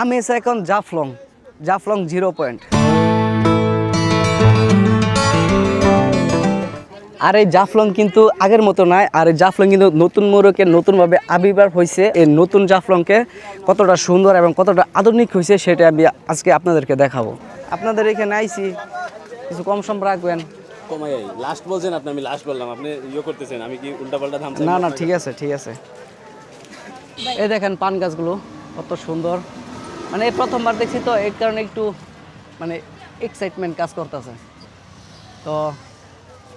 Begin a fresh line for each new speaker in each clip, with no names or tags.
আমি এসে এখন জাফলং জাফলং জিরো পয়েন্ট। আর এই জাফলং কিন্তু আগের মতো নয় আর এই জাফলং কিন্তু নতুন মোড়কে নতুনভাবে আবির্ভাব হয়েছে। এই নতুন জাফলংকে কতটা সুন্দর এবং কতটা আধুনিক হয়েছে সেটা আমি আজকে আপনাদেরকে দেখাবো। আপনাদের এখানে আইছি কিছু কম সম রাখবেন।
কমাই লাস্ট বলছেন আপনি আমি লাস্ট বললাম আপনি ইয়ে করতেছেন আমি কি উল্টাপাল্টা থামছেন?
না না ঠিক আছে ঠিক আছে। এই দেখেন পান গাছগুলো কত সুন্দর। মানে প্রথমবার দেখছি তো এর কারণে একটু মানে এক্সাইটমেন্ট কাজ করতেছে। তো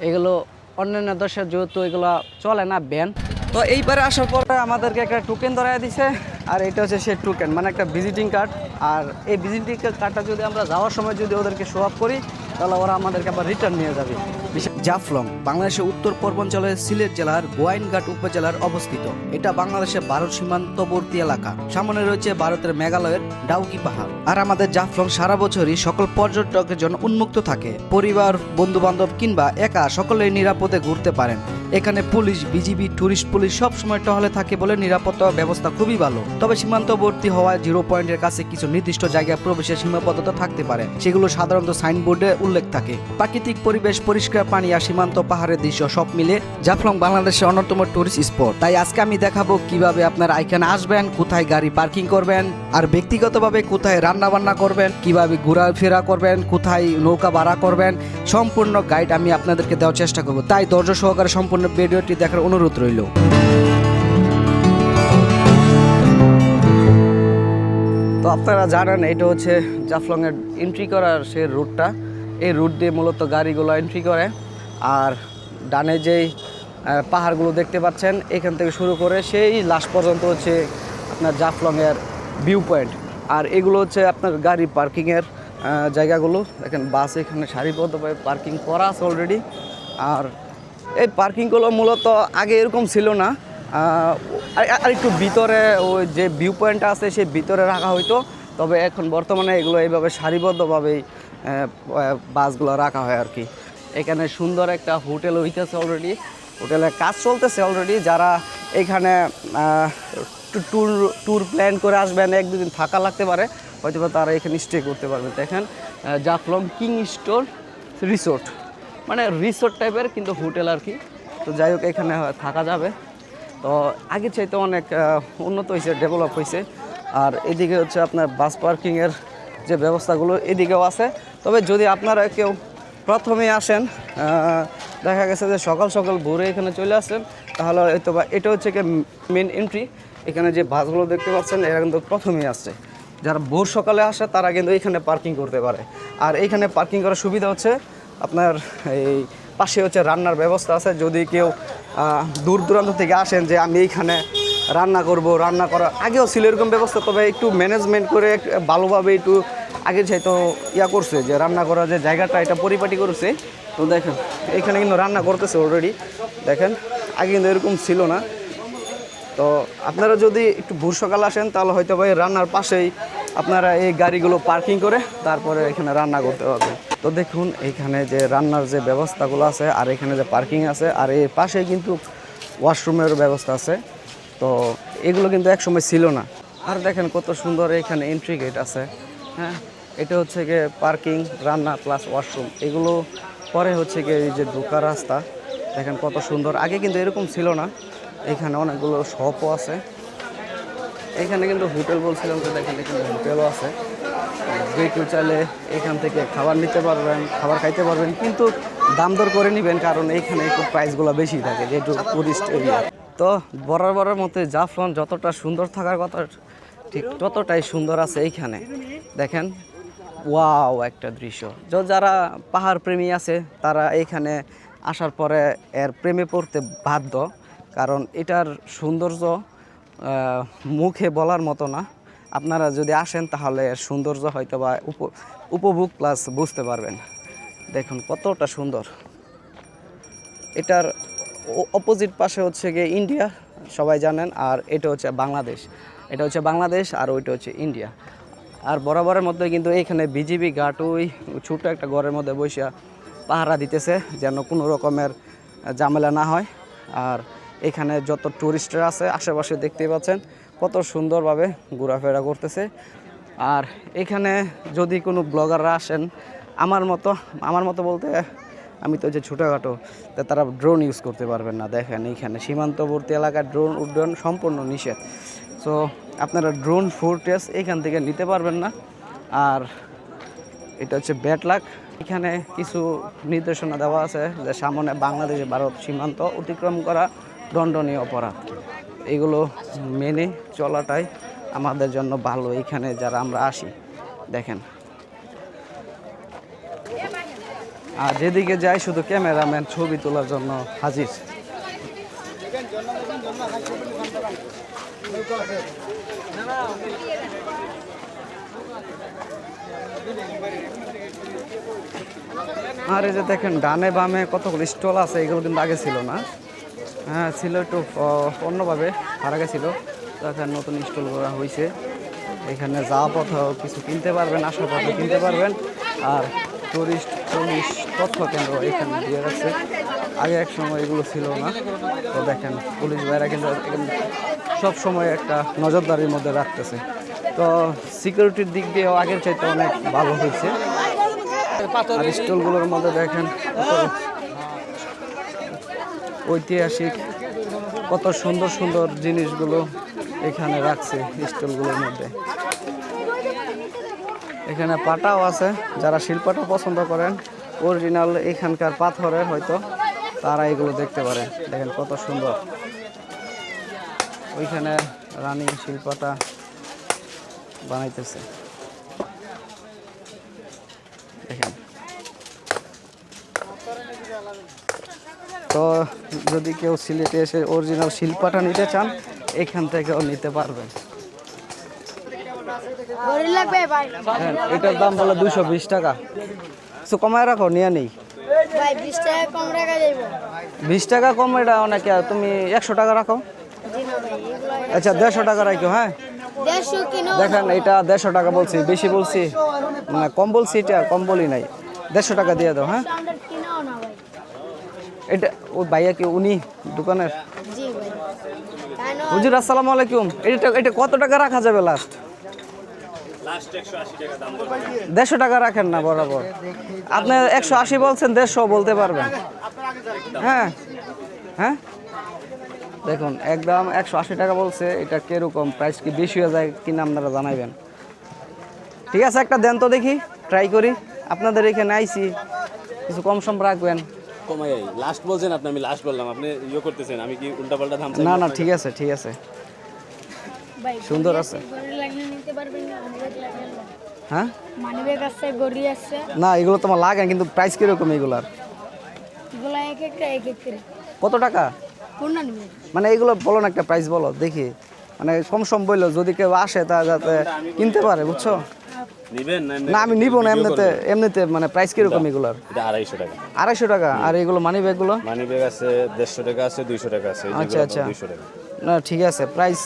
এগুলো অন্যান্য দেশের যেহেতু এগুলো চলে না ব্যান তো এইবারে আসার পরে আমাদেরকে একটা টোকেন ধরাই দিছে। আর এটা হচ্ছে সে টোকেন মানে একটা ভিজিটিং কার্ড আর এই ভিজিটিং কার্ডটা যদি আমরা যাওয়ার সময় যদি ওদেরকে শো করি তাহলে ওরা আমাদেরকে আবার রিটার্ন নিয়ে যাবে। জাফলং, বাংলাদেশের উত্তর পূর্বাঞ্চলের সিলেট জেলার গোয়াইনঘাট উপজেলার অবস্থিত। এটা বাংলাদেশের ভারত সীমান্তবর্তী এলাকা। সামনে রয়েছে ভারতের মেঘালয়ের ডাউকি পাহাড়। আর আমাদের জাফলং সারা বছরই সকল পর্যটকের জন্য উন্মুক্ত থাকে। পরিবার বন্ধু বান্ধব কিংবা একা সকলেই নিরাপদে ঘুরতে পারেন। এখানে পুলিশ, বিজিবি, টুরিস্ট পুলিশ সব সময় টহলে থাকে বলে নিরাপত্তা ব্যবস্থা খুবই ভালো। তবে সীমান্তবর্তী হওয়া জিরো পয়েন্টের কাছে কিছু নির্দিষ্ট জায়গায় প্রবেশের সীমাবদ্ধতা থাকতে পারে, সেগুলো সাধারণত সাইনবোর্ডে উল্লেখ থাকে। প্রাকৃতিক পরিবেশ, পরিষ্কার পানি আর সীমান্ত পাহাড়ের দৃশ্য সব মিলে জাফলং বাংলাদেশের অন্যতম টুরিস্ট স্পট তাই আজকে আমি দেখাবো কীভাবে আপনারা এখানে আসবেন, কোথায় গাড়ি পার্কিং করবেন, আর ব্যক্তিগতভাবে কোথায় রান্না বান্না করবেন, কীভাবে ঘোরাফেরা করবেন, কোথায় নৌকা ভাড়া করবেন, সম্পূর্ণ গাইড আমি আপনাদেরকে দেওয়ার চেষ্টা করব। তাই ধৈর্য সহকারে সম্পূর্ণ ভিডিওটি দেখার অনুরোধ রইল। তো আপনারা জানেন, এটা হচ্ছে জাফলংয়ের এন্ট্রি করার সে রুটটা এই রুট দিয়ে মূলত গাড়িগুলো এন্ট্রি করে। আর ডানে যেই পাহাড়গুলো দেখতে পাচ্ছেন, এখান থেকে শুরু করে সেই লাস্ট পর্যন্ত হচ্ছে আপনার জাফলংয়ের ভিউ পয়েন্ট আর এগুলো হচ্ছে আপনার গাড়ি পার্কিংয়ের জায়গাগুলো। দেখেন বাস এখানে সারিবদ্ধভাবে পার্কিং করা আছে অলরেডি আর এই পার্কিংগুলো মূলত আগে এরকম ছিল না। আর- একটু ভিতরে ওই যে ভিউ পয়েন্টটা আছে সেই ভিতরে রাখা হইতো। তবে এখন বর্তমানে এগুলো এইভাবে সারিবদ্ধভাবেই বাসগুলো রাখা হয় আর কি। এখানে সুন্দর একটা হোটেল হইতেছে অলরেডি হোটেলে কাজ চলতেছে অলরেডি যারা এখানে ট্যুর ট্যুর প্ল্যান করে আসবেন, এক, দুদিন থাকা লাগতে পারে। হয়তো তারা এখানে স্টে করতে পারবেন দেখেন জাফলং কিং স্টোর রিসোর্ট। মানে রিসোর্ট টাইপের কিন্তু হোটেল আর কি। তো যাই হোক, এখানে থাকা যাবে। তো আগের চাইতে অনেক উন্নত হয়েছে ডেভেলপ হয়েছে আর এদিকে হচ্ছে আপনার বাস পার্কিংয়ের যে ব্যবস্থাগুলো এদিকেও আছে। তবে যদি আপনারা কেউ প্রথমে আসেন দেখা গেছে যে সকাল সকাল ভোরে এখানে চলে আসেন, তাহলে হয়তো বা এটা হচ্ছে কি মেন এন্ট্রি এখানে যে বাসগুলো দেখতে পাচ্ছেন, এরা কিন্তু প্রথমেই আসছে। যারা ভোর সকালে আসে, তারা কিন্তু এখানে পার্কিং করতে পারে। আর এখানে পার্কিং করার সুবিধা হচ্ছে আপনার এই পাশে হচ্ছে রান্নার ব্যবস্থা আছে। যদি কেউ দূর দূরান্ত থেকে আসেন যে আমি এইখানে রান্না করব, রান্না করা আগেও ছিল এরকম ব্যবস্থা, তবে একটু ম্যানেজমেন্ট করে ভালোভাবে একটু আগে চাইতো ইয়া করছে যে রান্না করার যে জায়গাটা, এটা পরিপাটি করছে। তো দেখেন, এখানে কিন্তু রান্না করতেছে অলরেডি দেখেন, আগে কিন্তু এরকম ছিল না। তো আপনারা যদি একটু ভোর সকাল আসেন, তাহলে হয়তো ভাই রান্নার পাশেই আপনারা এই গাড়িগুলো পার্কিং করে তারপরে এখানে রান্না করতে পারবেন। তো দেখুন, এখানে যে রান্নার যে ব্যবস্থাগুলো আছে আর এখানে যে পার্কিং আছে আর এর পাশে কিন্তু ওয়াশরুমের ব্যবস্থা আছে। তো এগুলো কিন্তু একসময় ছিল না। আর দেখেন কত সুন্দর এখানে এন্ট্রি গেট আছে। হ্যাঁ এটা হচ্ছে গিয়ে পার্কিং, রান্না প্লাস ওয়াশরুম। এগুলো পরে হচ্ছে গিয়ে এই যে ঢোকার রাস্তা, দেখেন কত সুন্দর। আগে কিন্তু এরকম ছিল না। এখানে অনেকগুলো শপও আছে। এখানে কিন্তু হোটেল বলছিলাম তো এখানে হোটেলও আছে। যে কেউ চাইলে এখান থেকে খাবার নিতে পারবেন, খাবার খাইতে পারবেন, কিন্তু দাম দর করে নেবেন, কারণ এইখানে একটু প্রাইসগুলো বেশি থাকে যেহেতু টুরিস্ট এরিয়া তো বরাবরের মতো জাফলন যতটা সুন্দর থাকার কথা, ঠিক ততটাই সুন্দর আছে এইখানে। দেখেন ওয়াও একটা দৃশ্য। য- যারা পাহাড় প্রেমী আছে, তারা এইখানে আসার পরে এর প্রেমে পড়তে বাধ্য, কারণ এটার সৌন্দর্য মুখে বলার মতো না। আপনারা যদি আসেন তাহলে এর সৌন্দর্য হয়তো বা উপ- উপভোগ প্লাস বুঝতে পারবেন। দেখুন কতটা সুন্দর। এটার অপোজিট পাশে হচ্ছে গিয়ে ইন্ডিয়া সবাই জানেন, আর এটা হচ্ছে বাংলাদেশ এটা হচ্ছে বাংলাদেশ আর ওইটা হচ্ছে ইন্ডিয়া আর বরাবরের মধ্যে কিন্তু এইখানে বিজিবি ঘাট ওই ছোটো একটা ঘরের মধ্যে বসিয়া পাহারা দিতেছে, যেন কোনো রকমের ঝামেলা না হয়। আর এখানে যত টুরিস্টরা আছে আশেপাশে দেখতেই পাচ্ছেন, কত সুন্দরভাবে ঘোরাফেরা করতেছে। আর এখানে যদি কোনো ব্লগাররা আসেন, আমার মতো আমার মতো বলতে আমি তো যে ছোটোখাটো, তা তারা ড্রোন ইউজ করতে পারবেন না। দেখেন এইখানে সীমান্তবর্তী এলাকায় ড্রোন উড্ডয়ন সম্পূর্ণ নিষেধ। সো আপনারা ড্রোন ফুটেজ এখান থেকে নিতে পারবেন না। আর এটা হচ্ছে ব্যাট লাক এখানে কিছু নির্দেশনা দেওয়া আছে যে সামনে বাংলাদেশ ভারত সীমান্ত অতিক্রম করা। দণ্ডনীয় অপরাধ। এগুলো মেনে চলাটাই আমাদের জন্য ভালো। এখানে যারা আমরা আসি, দেখেন। আর যেদিকে যাই শুধু ক্যামেরাম্যান ছবি তোলার জন্য হাজির। আর এই যে দেখেন, ডানে বামে কতগুলো স্টল আছে, এগুলো কিন্তু আগে ছিল না। হ্যাঁ ছিল একটু অন্যভাবে আর আগে ছিল। তো এখন নতুন স্টল করা হয়েছে এখানে যা পথেও কিছু কিনতে পারবেন আসার পথে কিনতে পারবেন। আর টুরিস্ট পুলিশ তথ্য কেন্দ্র এখানে দিয়ে রাখছে। আগে এক সময় এগুলো ছিল না। তো দেখেন, পুলিশ ভাইরা কিন্তু সব সময় একটা নজরদারির মধ্যে রাখতেছে। তো সিকিউরিটির দিক দিয়েও আগের চাইতে অনেক ভালো হয়েছে আর স্টলগুলোর মধ্যে দেখেন ঐতিহাসিক, কত সুন্দর সুন্দর জিনিসগুলো এখানে রাখছে স্টলগুলোর মধ্যে। এখানে পাটাও আছে, যারা শিল্পটা পছন্দ করেন অরিজিনাল এখানকার পাথরের হয়তো তারা এগুলো দেখতে পারে দেখেন কত সুন্দর। ওইখানে রানী শিল্পটা বানাইতেছে। দেখেন। তো যদি কেউ সিলেটে এসে অরিজিনাল শিল্পাটা নিতে চান এখান থেকেও নিতে পারবেন। হ্যাঁ এটার দাম বলে দুশো বিশ টাকা। কিছু কমায় রাখো নিয়ে নেই।
বিশ টাকা কম
এটা অনেকে তুমি একশো টাকা রাখো। আচ্ছা দেড়শো টাকা রাখো হ্যাঁ? দেখেন এটা দেড়শো টাকা বলছি বেশি বলছি মানে কম বলছি এটা কম বলি নাই। দেড়শো টাকা দিয়ে দাও হ্যাঁ
আমরা কিনাও না ভাই
এটা ও ভাইয়া কি উনি দোকানের? হুজুর আসসালামু আলাইকুম। এটা এটা কত টাকা রাখা যাবে লাস্ট দেড়শো টাকা রাখেন না বরাবর। আপনি একশো আশি বলছেন দেড়শো বলতে পারবেন। হ্যাঁ। হ্যাঁ? দেখুন একদম একশো আশি টাকা বলছে এটা কীরকম প্রাইস কি বেশি হয়ে যায় কিনা আপনারা জানাইবেন। ঠিক আছে একটা দেন তো দেখি ট্রাই করি। আপনাদের এখানে আইছি কিছু কম সম রাখবেন।
কমাই লাস্ট বলছেন আপনি আমি লাস্ট বললাম। আপনি ইয়ে করতেছেন আমি কি উল্টাপাল্টা চাই?
না না ঠিক আছে ঠিক আছে। সুন্দর আছে। হ্যাঁ?
মানিব্যাগ আছে গড়ি আছে।
না এগুলো তোমার লাগে কিন্তু প্রাইস কীরকম এগুলার?
এগুলো এক একটা এক এক
কত টাকা? মানে এগুলো বলো না একটা প্রাইস বলো দেখি। মানে কম সম বলল যদি কেউ আসে তা যাতে কিনতে পারে বুঝছ?
নিবেন না
আমি নিব না এমনিতে এমনিতে মানে প্রাইস কীরকম এগুলার?
এটা আড়াইশো টাকা।
আড়াইশো টাকা আর এগুলো মানি ব্যাগগুলো
মানি ব্যাগ আছে দেড়শো টাকা আছে দুইশো টাকা আছে
আচ্ছা, আচ্ছা।
দুইশো টাকা।
না ঠিক আছে প্রাইস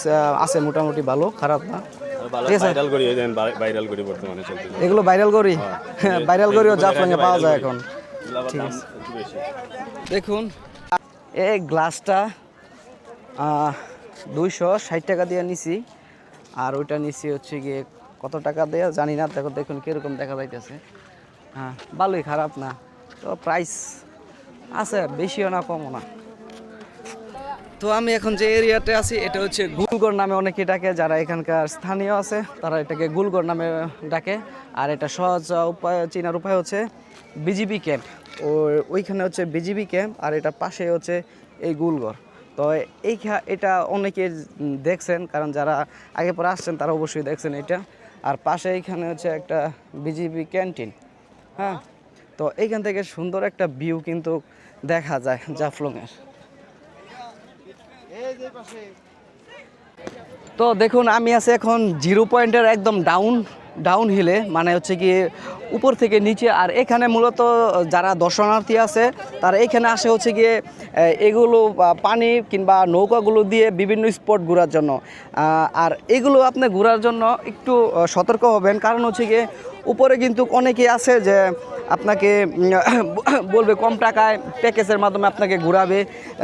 আছে মোটামুটি ভালো খারাপ না।
ভাইরাল করি এই ভাইরাল করি বর্তমানে চলতেছে।
এগুলো ভাইরাল করি ভাইরাল করিও জাফলংয়ে পাওয়া যায় এখন। দেখুন এই গ্লাসটা দুইশো ষাট টাকা দিয়ে নিছি আর ওইটা নিছি হচ্ছে গিয়ে কত টাকা দেয়া জানি না, দেখো, দেখুন কীরকম দেখা যাইতেছে। হ্যাঁ ভালোই খারাপ না। তো প্রাইস আছে, বেশিও না, কমও না। তো আমি এখন যে এরিয়াতে আছি, এটা হচ্ছে গুলগড় নামে অনেকে ডাকে, যারা এখানকার স্থানীয় আছে, তারা এটাকে গুলগড় নামে ডাকে। আর এটা সহজ উপায়, চেনার উপায় হচ্ছে বিজিবি ক্যাম্প ও ওইখানে হচ্ছে বিজিবি ক্যাম্প আর এটা পাশে হচ্ছে এই গুলগড় তো এই এটা অনেকে দেখছেন, কারণ যারা আগে পরে আসছেন, তারা অবশ্যই দেখছেন এটা। আর পাশে এইখানে হচ্ছে একটা বিজিবি ক্যান্টিন হ্যাঁ? তো এইখান থেকে সুন্দর একটা ভিউ কিন্তু দেখা যায় জাফলংয়ের। তো দেখুন, আমি আছি এখন জিরো পয়েন্টের একদম ডাউন ডাউন হিলে মানে হচ্ছে কি উপর থেকে নিচে, আর এখানে মূলত যারা দর্শনার্থী আছে, তারা এখানে আসে হচ্ছে গিয়ে এগুলো পানি কিংবা নৌকাগুলো দিয়ে বিভিন্ন স্পট ঘোরার জন্য। আর এগুলো আপনি ঘোরার জন্য একটু সতর্ক হবেন। কারণ হচ্ছে গিয়ে, উপরে কিন্তু অনেকে আছে যে আপনাকে বলবে কম টাকায় প্যাকেজের মাধ্যমে আপনাকে ঘুরাবে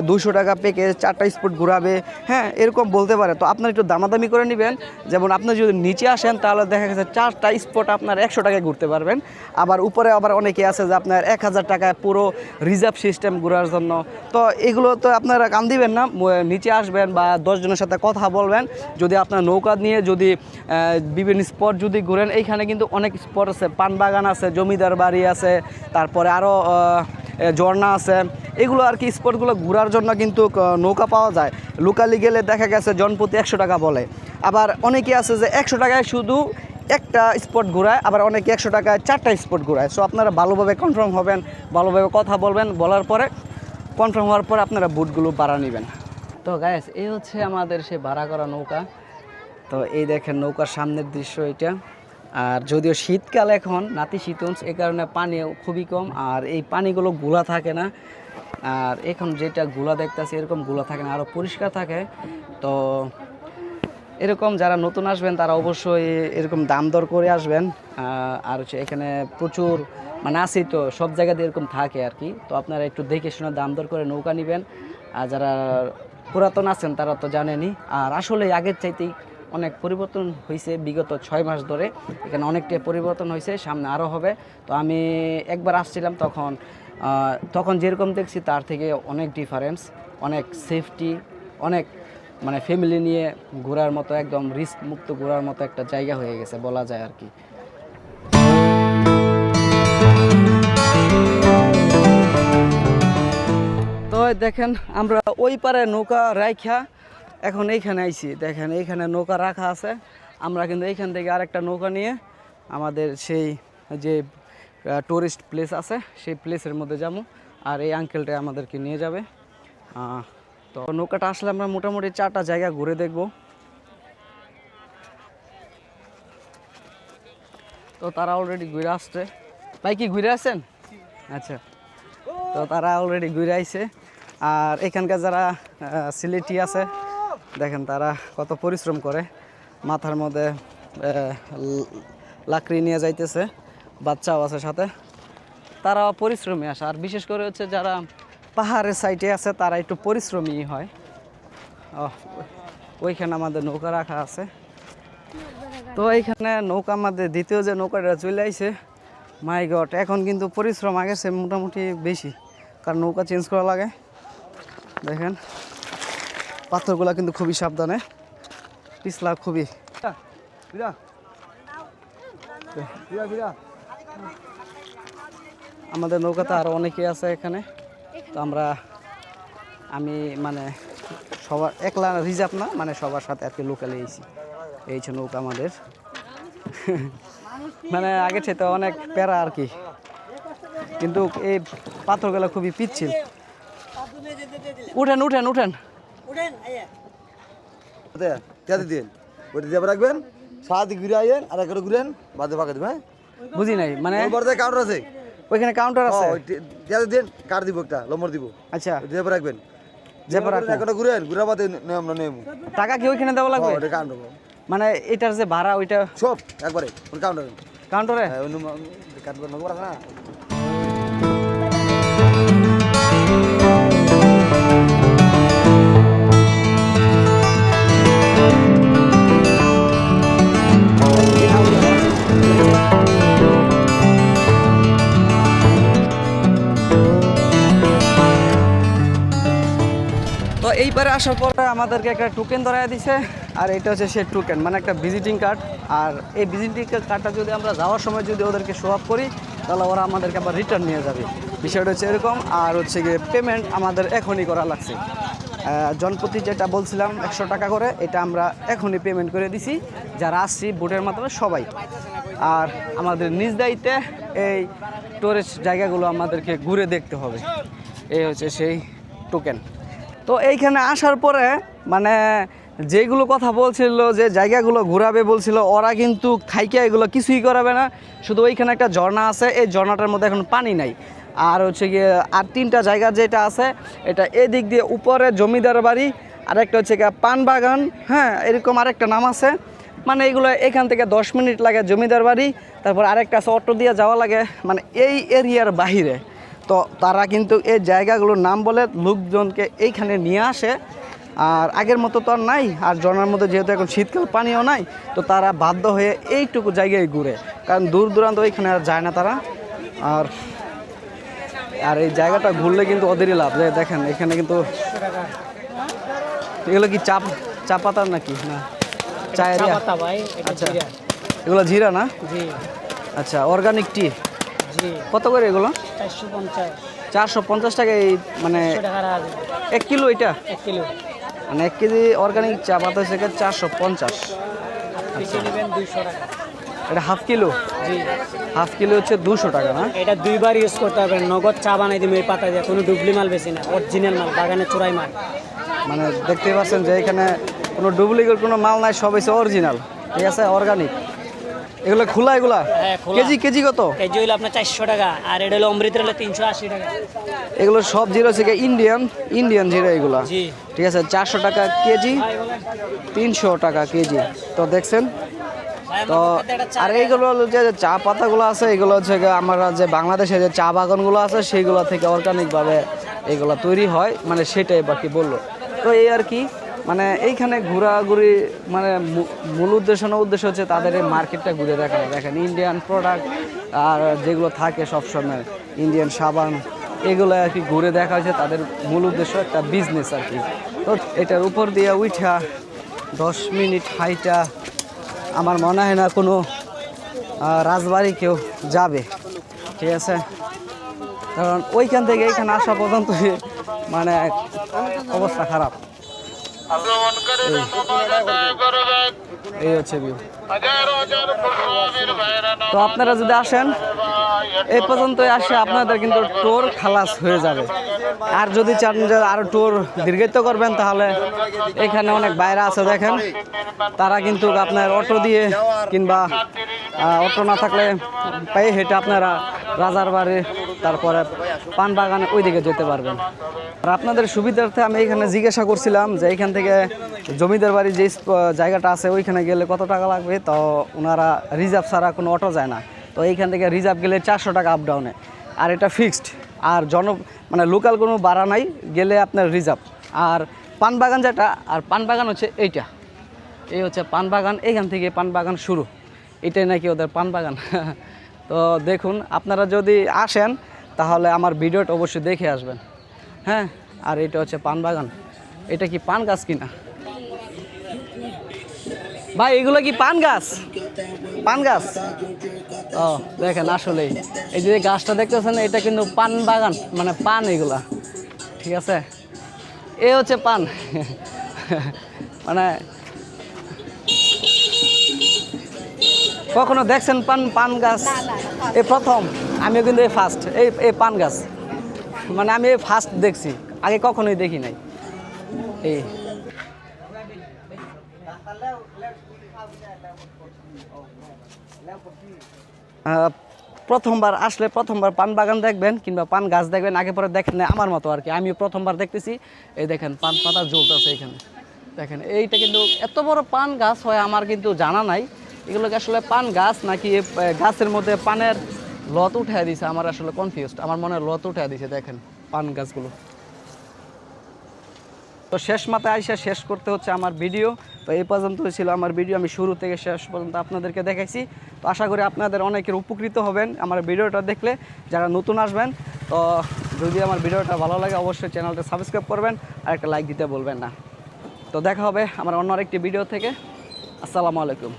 দুশো টাকা প্যাকেজ, চারটা স্পট ঘুরাবে হ্যাঁ এরকম বলতে পারে। তো আপনার একটু দামাদামি করে নেবেন। যেমন আপনি যদি নিচে আসেন, তাহলে দেখা গেছে চারটা স্পট আপনার একশো টাকায় ঘুরতে পারবেন। আবার উপরে আবার অনেকে আছে যে আপনার এক হাজার টাকায় পুরো রিজার্ভ সিস্টেম ঘোরার জন্য। তো এগুলো তো আপনারা কান দিবেন না নিচে আসবেন বা দশজনের সাথে কথা বলবেন। যদি আপনার নৌকা নিয়ে যদি বিভিন্ন স্পট যদি ঘুরেন, এইখানে কিন্তু অনেক স্পট আছে। পান বাগান আছে, জমিদার বাড়ি আছে তারপরে আরও ঝর্ণা আছে। এগুলো আর কি স্পটগুলো ঘোরার জন্য কিন্তু নৌকা পাওয়া যায়। লোকালি গেলে দেখা গেছে জনপ্রতি একশো টাকা বলে। আবার অনেকে আছে যে একশো টাকায় শুধু একটা স্পট ঘোরায় আবার অনেকে একশো টাকায় চারটা স্পট ঘোরায়। সো আপনারা ভালোভাবে কনফার্ম হবেন ভালোভাবে কথা বলবেন বলার পরে কনফার্ম হওয়ার পরে আপনারা বুটগুলো ভাড়া নেবেন। তো গায়েস এই হচ্ছে আমাদের সেই ভাড়া করা নৌকা। তো এই দেখেন নৌকার সামনের দৃশ্য এটা। আর যদিও শীতকাল এখন, নাতি শীতল এই কারণে পানি খুবই কম, আর এই পানিগুলো গুলা থাকে না। আর এখন যেটা গুলা দেখতেছি, এরকমগুলা থাকে না আরও পরিষ্কার থাকে। তো এরকম যারা নতুন আসবেন, তারা অবশ্যই এরকম দাম দর করে আসবেন। আর হচ্ছে এখানে প্রচুর মানে আছেই তো, সব জায়গাতে এরকম থাকে আর কি। তো আপনারা একটু দেখে শুনে দাম দর করে নৌকা নেবেন। আর যারা পুরাতন আছেন, তারা তো জানেনই। আর আসলে আগের চাইতেই অনেক পরিবর্তন হয়েছে বিগত ছয় মাস ধরে। এখানে অনেকটাই পরিবর্তন হয়েছে, সামনে আরও হবে। তো আমি একবার আসছিলাম তখন তখন যেরকম দেখছি তার থেকে অনেক ডিফারেন্স অনেক সেফটি অনেক মানে ফ্যামিলি নিয়ে ঘোরার মতো, একদম রিস্ক মুক্ত ঘোরার মতো একটা জায়গা হয়ে গেছে বলা যায় আর কি। তো দেখেন, আমরা ওই পারে নৌকা রাইখা এখন এইখানে আইছি, দেখেন এইখানে নৌকা রাখা আছে। আমরা কিন্তু এইখান থেকে আরেকটা নৌকা নিয়ে আমাদের সেই যে টুরিস্ট প্লেস আছে, সেই প্লেসের মধ্যে যাব। আর এই আঙ্কেলটা আমাদেরকে নিয়ে যাবে। তো নৌকাটা আসলে আমরা মোটামুটি চারটা জায়গা ঘুরে দেখব। তো তারা অলরেডি ঘুরে আসছে। ভাই, কি ঘুরে আসেন আচ্ছা। তো তারা অলরেডি ঘুরে আইছে। আর এখানকার যারা সিলেটি আছে দেখেন তারা কত পরিশ্রম করে। মাথার মধ্যে লাকড়ি নিয়ে যাইতেছে, বাচ্চাও আছে সাথে। তারা পরিশ্রমী আসে। আর বিশেষ করে হচ্ছে যারা পাহাড়ের সাইডে আছে, তারা একটু পরিশ্রমী হয়। ওইখানে আমাদের নৌকা রাখা আছে। তো এইখানে নৌকা আমাদের দ্বিতীয় যে নৌকাটা চলে আইছে মাই গড এখন কিন্তু পরিশ্রম আগের চেয়ে মোটামুটি বেশি। কারণ নৌকা চেঞ্জ করা লাগে। দেখেন। পাথরগুলা কিন্তু খুবই সাবধানে। পিছলা খুবই। আমাদের নৌকাতে আরও অনেকে আছে এখানে। তো আমরা, আমি মানে সবার, একলা রিজার্ভ না মানে সবার সাথে আর কি লোকালে এসেছি এই হচ্ছে নৌকা আমাদের। মানে আগে থেকে অনেক প্যারা আর কি। কিন্তু এই পাথরগুলো খুবই পিচ্ছিল। উঠেন উঠেন উঠেন।
কেটে দিন ওইটা দিয়ে রাখবেন। সারাদিক ঘুরে আইয়েন আর একটা ঘুরেন বাদে ফাঁকা দেবেন
বুঝি নাই মানে
হ্যাঁ কাউন্টার আছে।
ওইখানে কাউন্টার আছে?
কেটে দিন কার দিব একটা? লম্বর দিব।
আচ্ছা।
দিয়ে রাখবেন।
টাকা কি ওইখানে দেওয়া লাগবে? মানে এটার যে ভাড়া ওইটা
সব একবারে কাউন্টার
কাউন্টারে
হ্যাঁ না?
এইবারে আসার পরে আমাদেরকে একটা টোকেন ধরাই দিছে, আর এটা হচ্ছে সে টোকেন মানে একটা ভিজিটিং কার্ড আর এই ভিজিটিং কার্ডটা যদি আমরা যাওয়ার সময় যদি ওদেরকে শো আপ করি, তাহলে ওরা আমাদেরকে আবার রিটার্ন নিয়ে যাবে। বিষয়টা হচ্ছে এরকম, আর হচ্ছে গিয়ে পেমেন্ট আমাদের এখনই করা লাগছে। জনপ্রতি যেটা বলছিলাম, একশো টাকা করে, এটা আমরা এখনই পেমেন্ট করে দিছি। যারা আসছি বুটের মাধ্যমে, সবাই। আর আমাদের নিজ দায়িত্বে এই টুরিস্ট জায়গাগুলো আমাদেরকে ঘুরে দেখতে হবে। এই হচ্ছে সেই টোকেন তো এইখানে আসার পরে মানে যেগুলো কথা বলছিল, যে জায়গাগুলো ঘোরাবে বলছিল, ওরা কিন্তু থাইকে এগুলো কিছুই করাবে না। শুধু ওইখানে একটা ঝর্ণা আছে, এই ঝর্ণাটার মধ্যে এখন পানি নাই। আর হচ্ছে গিয়ে, আর তিনটা জায়গা যেটা আছে, এটা এদিক দিয়ে উপরে জমিদার বাড়ি, আর একটা হচ্ছে গিয়ে পান বাগান হ্যাঁ এরকম আরেকটা নাম আছে। মানে এগুলো এখান থেকে দশ মিনিট লাগে জমিদার বাড়ি, তারপর আরেকটা আছে অটো দিয়ে যাওয়া লাগে। মানে এই এরিয়ার বাহিরে। তো তারা কিন্তু এই জায়গাগুলোর নাম বলে লোকজনকে এইখানে নিয়ে আসে। আর আগের মতো তো আর নাই আর জনার মধ্যে যেহেতু এখন শীতকাল পানিও নাই তো তারা বাধ্য হয়ে এইটুকু জায়গায় ঘুরে। কারণ দূর দূরান্ত ওইখানে আর যায় না তারা। আর আর এই জায়গাটা ঘুরলে কিন্তু ওদেরই লাভ। যে দেখেন এখানে কিন্তু এগুলো কি চাপ চা পাতার নাকি? না চায়ের আচ্ছা এগুলো জিরা না? আচ্ছা অর্গানিক টি কত করে এগুলো?
চারশো পঞ্চাশ।
চারশো পঞ্চাশ টাকা এই মানে এক কিলো এটা?
এক কিলো।
মানে এক কেজি অর্গানিক চা পাতা থেকে চারশো পঞ্চাশ।
টাকা।
এটা হাফ কিলো? হাফ কিলো হচ্ছে দুশো টাকা না?
এটা দুইবার ইউজ করতে হবে নগদ চা বানাই দিবে এই পাতা দিয়ে কোনো ডুবলি মাল বেশি না অরিজিনাল মাল বাগানে চোরাই মাল।
মানে দেখতেই পাচ্ছেন যে এখানে কোনো ডুপ্লিকেট কোনো মাল নাই সব হচ্ছে অরিজিনাল ঠিক আছে অর্গানিক এগুলো খোলা এগুলা?
হ্যাঁ,
কেজি কেজি কত?
কেজি হইল আপনার চারশো টাকা আর এটা হলো অমৃত হলো তিনশো আশি টাকা।
এগুলো সব জিরো থেকে ইন্ডিয়ান ইন্ডিয়ান জিরো এগুলা।
জি।
ঠিক আছে চারশো টাকা কেজি
বলেন
তিনশো টাকা কেজি। তো দেখছেন? তো
একটা চা
আর এইগুলো হলো যে চা পাতাগুলো আছে এগুলো হচ্ছে আমরা যে বাংলাদেশে যে চা বাগানগুলো আছে সেইগুলো থেকে অর্গানিকভাবে এগুলো তৈরি হয়। মানে সেটাই বাকি বলল। তো এই আর কি? মানে এইখানে ঘোরাঘুরি মানে মূল উদ্দেশ্য, না উদ্দেশ্য হচ্ছে তাদের এই মার্কেটটা ঘুরে দেখানো। দেখেন ইন্ডিয়ান প্রোডাক্ট আর যেগুলো থাকে সবসময় ইন্ডিয়ান সাবান, এগুলো আর কি ঘুরে দেখা হয়েছে। তাদের মূল উদ্দেশ্য একটা বিজনেস আর কি। তো এটার উপর দিয়ে উঠা দশ মিনিট হাইটা, আমার মনে হয় না কোনো রাজবাড়ি কেউ যাবে। ঠিক আছে? কারণ ওইখান থেকে এইখানে আসা পর্যন্ত মানে অবস্থা খারাপ। এই- এই হচ্ছে ভিউ তো আপনারা যদি আসেন এই পর্যন্তই আসে, আপনাদের কিন্তু টোর খালাস হয়ে যাবে। আর যদি চান যে আরও টোর দীর্ঘায়িত করবেন, তাহলে এখানে অনেক বাইরে আছে দেখেন। তারা কিন্তু আপনার অটো দিয়ে কিংবা অটো না থাকলে পায়ে হেঁটে আপনারা রাজার বাড়ি, তারপরে পান বাগানে ওই দিকে যেতে পারবেন। আর আপনাদের সুবিধার্থে আমি এখানে জিজ্ঞাসা করছিলাম যে এখান থেকে জমিদার বাড়ি যে জায়গাটা আছে, ওইখানে গেলে কত টাকা লাগবে? তো ওনারা রিজার্ভ ছাড়া কোনো অটো যায় না। তো এইখান থেকে রিজার্ভ গেলে চারশো টাকা আপ ডাউনে আর এটা ফিক্সড আর জন মানে লোকাল কোনো ভাড়া নাই, গেলে আপনার রিজার্ভ আর পান বাগান যেটা, আর পান বাগান হচ্ছে এইটা। এই হচ্ছে পান বাগান এইখান থেকে পান বাগান শুরু। এটাই নাকি ওদের পান বাগান তো দেখুন, আপনারা যদি আসেন, তাহলে আমার ভিডিওটা অবশ্যই দেখে আসবেন। হ্যাঁ আর এটা হচ্ছে পান বাগান এটা কি পান গাছ কিনা? ভাই, এগুলো কি পান গাছ? পান গাছ? ও দেখেন আসলেই। এই যে গাছটা দেখতেছেন এটা কিন্তু পান বাগান মানে পান এগুলা। ঠিক আছে? এ হচ্ছে পান। মানে কখনো দেখছেন পান পান গাছ? এই প্রথম আমিও কিন্তু এই ফার্স্ট এই এই পান গাছ। মানে আমি এই ফার্স্ট দেখছি আগে কখনোই দেখি নাই। এই। প্রথমবার আসলে প্রথমবার পান বাগান দেখবেন কিংবা পান গাছ দেখবেন, আগে পরে দেখেন না আমার মতো আর কি আমিও প্রথমবার দেখতেছি। এই দেখেন, পান পাতা জ্বলতেছে এখানে। দেখেন, এইটা কিন্তু এত বড় পান গাছ হয় আমার কিন্তু জানা নাই। এগুলোকে আসলে পান গাছ নাকি গাছের মধ্যে পানের লত উঠাই দিছে? আমার আসলে কনফিউজড আমার মনে হয় লত উঠাই দিছে, দেখেন, পান গাছগুলো। তো শেষ মাথায় আইসা শেষ করতে হচ্ছে আমার ভিডিও। তো এই পর্যন্ত ছিল আমার ভিডিও, আমি শুরু থেকে শেষ পর্যন্ত আপনাদেরকে দেখাইছি। তো আশা করি আপনাদের অনেকের উপকৃত হবেন আমার ভিডিওটা দেখলে, যারা নতুন আসবেন। তো যদি আমার ভিডিওটা ভালো লাগে, অবশ্যই চ্যানেলটা সাবস্ক্রাইব করবেন আর একটা লাইক দিতে বলবেন না। তো দেখা হবে আমার অন্য আরেকটি ভিডিও থেকে। আসসালামু আলাইকুম।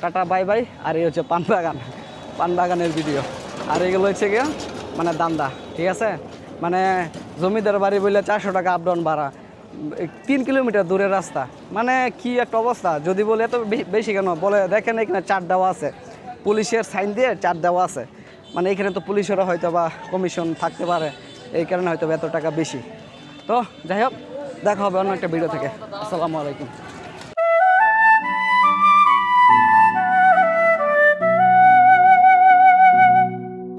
Tata, bye bye. আর এই হচ্ছে পান বাগান। পান বাগানের ভিডিও। আর এগুলো হচ্ছে গিয়ে মানে দান্দা, ঠিক আছে? মানে জমিদার বাড়ি বললে চারশো টাকা আপ ডাউন ভাড়া। তিন কিলোমিটার দূরের রাস্তা। মানে কি একটা অবস্থা? যদি বলে এত বেশি কেন? বলে দেখেন এখানে চার দেওয়া আছে। পুলিশের সাইন দিয়ে চার দেওয়া আছে। মানে এখানে তো পুলিশেরও হয়তো বা কমিশন থাকতে পারে। এই কারণে হয়তো এত টাকা বেশি। তো যাই হোক, দেখা হবে অন্য একটা ভিডিও থেকে। আসসালামু আলাইকুম।